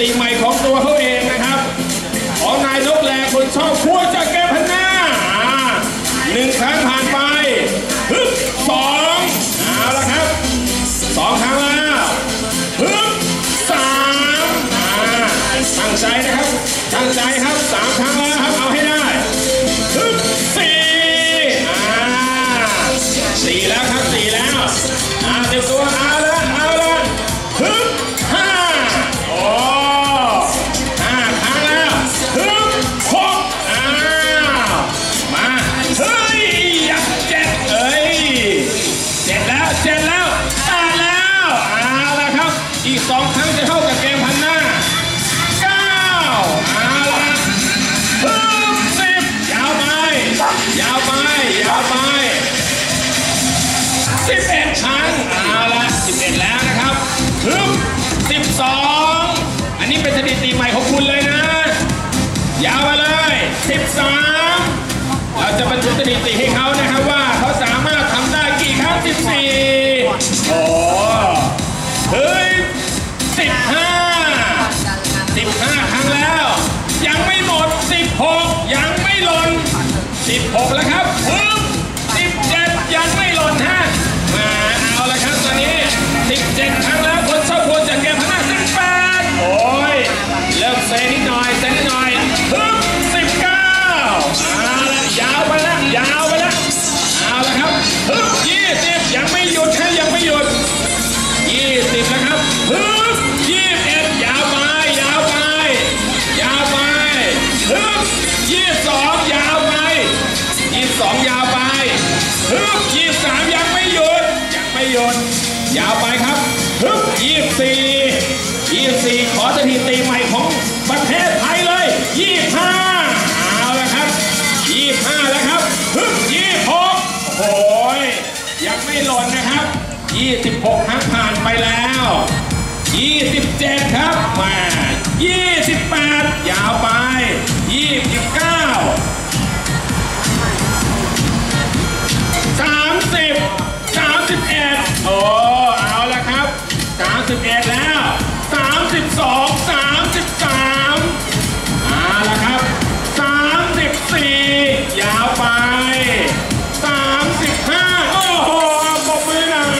ติใหม่ของตัวเขาเองนะครับ ของนายนกแหลกคนชอบพัวจากแก้พันหน้าหนึ่งครั้งผ่านไปฮึบสองเอาละครับสองครั้งแล้วฮึบสามตั้งใจนะครับตั้งใจครับสามครั้ง ยาวไปเลย 13 เราจะบรรจุสถิติให้เขานะครับว่าเขาสามารถทำได้กี่ครั้ง 14 โอ้เฮ้ย 15 15 ครั้งแล้ว ยังไม่หมด 16 ยังไม่หล่น 16 แล้วครับ ยาวไปครับฮึบยี่สี่ยี่สี่ขอสถิติใหม่ของประเทศไทยเลยยี่ห้าเอาละครับยี่ห้าแล้วครับฮึบยี่หกโอ้ยยังไม่หล่นนะครับยี่สิบหกครั้ผ่านไปแล้วยี่สิบเจ็ดครับมายี่ together.